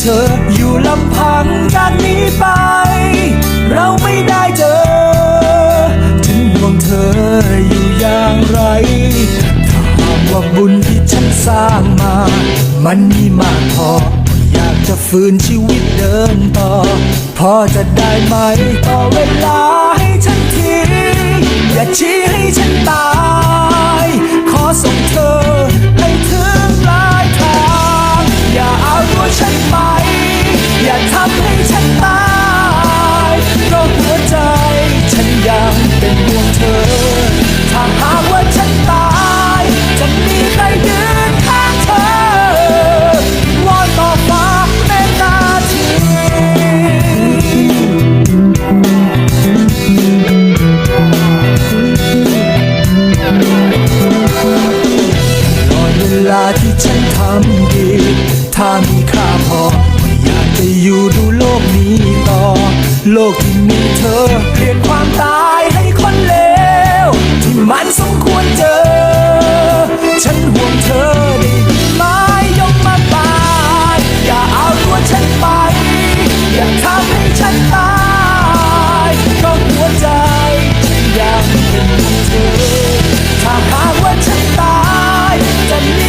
เธออยู่ลำพังจากนี้ไป เราไม่ได้เจอฉันห่วงเธออยู่อย่างไร ถ้าหากว่าบุญที่ฉันสร้างมา มันมีมากพอ อยากจะฝืนชีวิตเดินต่อ พอจะได้ไหมต่อเวลาให้ฉันทีอย่าชี้ให้ฉันตาย ขอส่งเธอให้ถึงปลายทาง อย่าเอาตัวฉันไป กนี้ต่อ โลกที่มีเธอเปลี่ยนความตายให้คนเลวที่มันสมควรเจอ ฉันห่วงเธอได้ไหมยกมาตายอย่าเอาตัวฉันไป อย่าทำให้ฉันตายเพราะหัวใจฉันยังเป็นห่วงเธอ ถ้าหากว่าฉันตายจะมี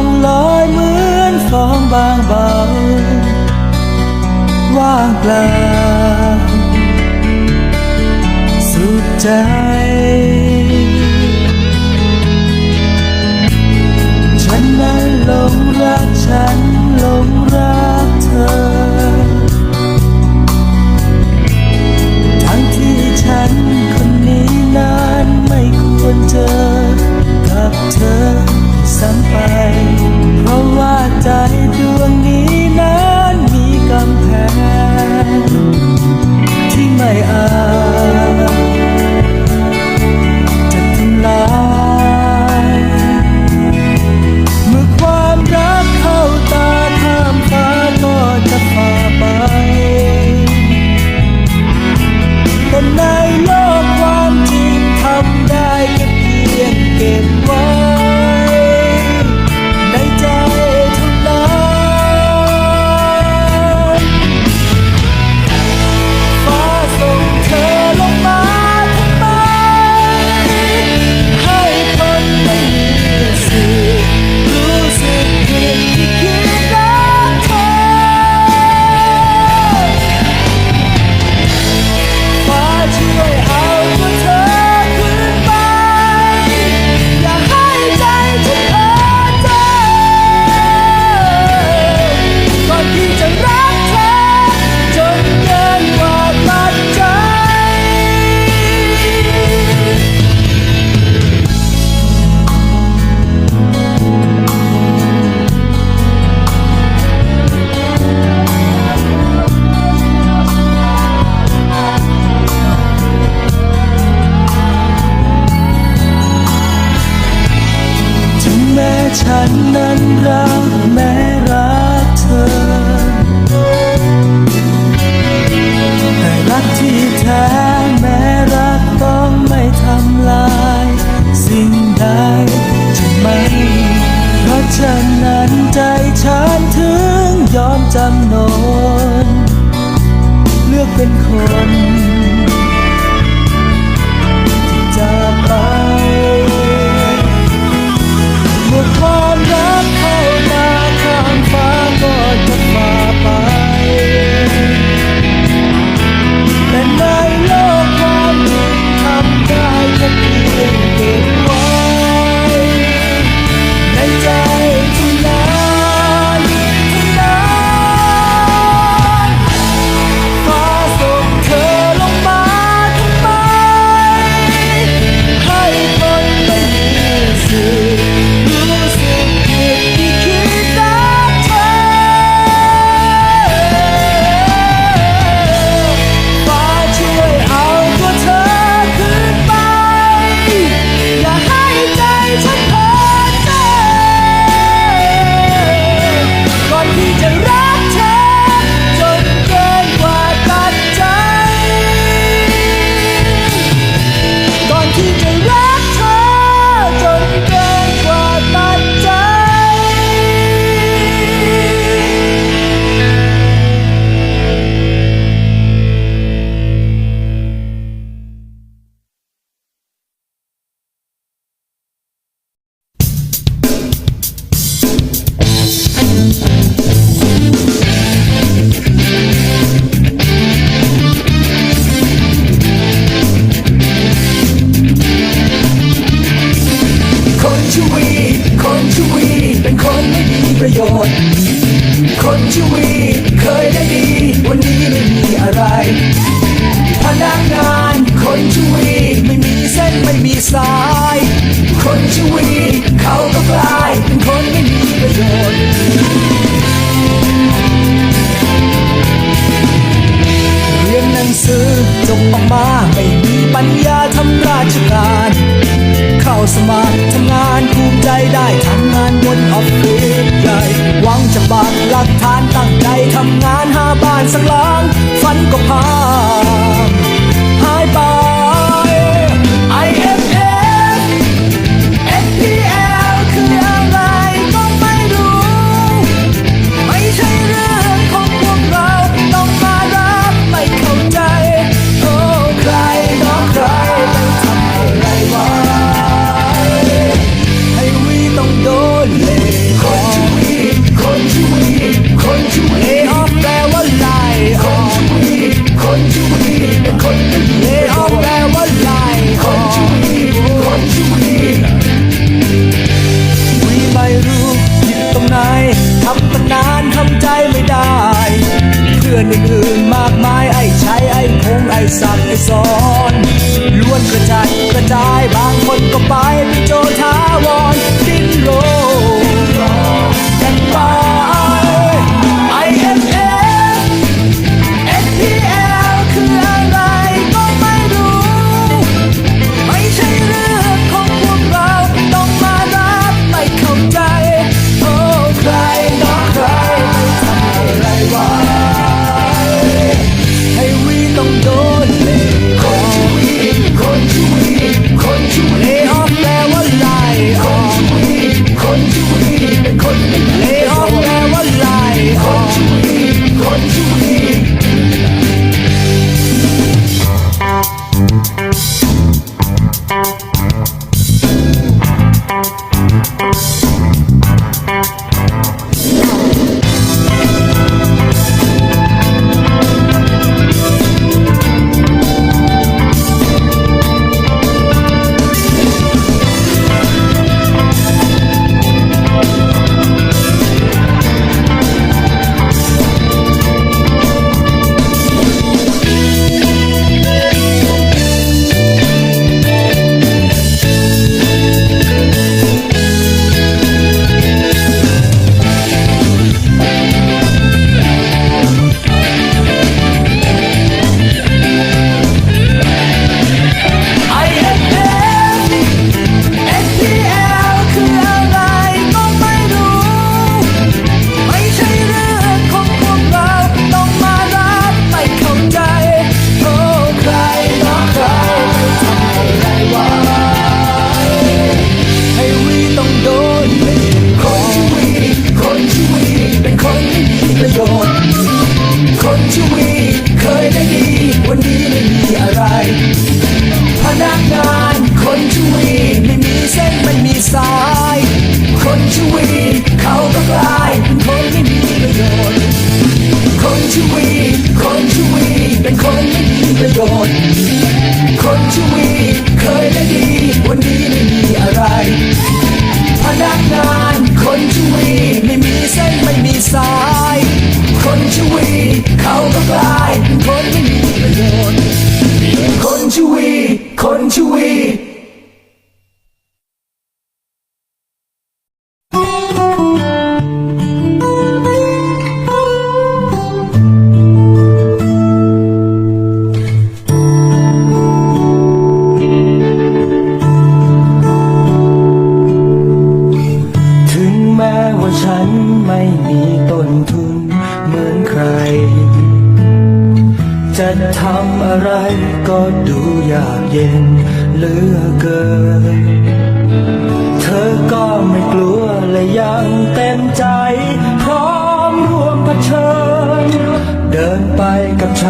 องลอยเหมือนฟองบางเบาว่างเปล่าสุดใจ ฉันนั้นหลงรักฉันหลงรักเธอ ทั้งที่ฉันคนนี้นั้นไม่ควรเจอกับเธอ ซ้ำ ประโยชน์ คนชีวีเคยได้ดี วันนี้ไม่มีอะไร พนักงานคนชีวีไม่มีเส้นไม่มีสาย คนชีวีเขาก็กลายเป็นคนไม่มีประโยชน์เรียนหนังสือจบออกมาไม่มีปัญญาทำราชการ เข้าสมัครทำงานภูมิใจได้ทำงานบน อื่นๆมากมายไอ้ใช้ไอ้คงไอ้สักไอ้สอนล้วนกระจายกระจายบางคนก็ไปเป็นโจทาวร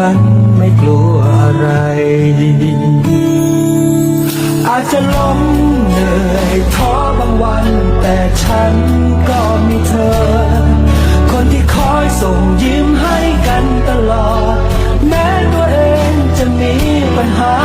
ันไม่กลัวอะไร อาจจะล้มเหนื่อยท้อบางวัน แต่ฉันก็มีเธอ คนที่คอยส่งยิ้มให้กันตลอด แม้ตัวเองจะมีปัญหา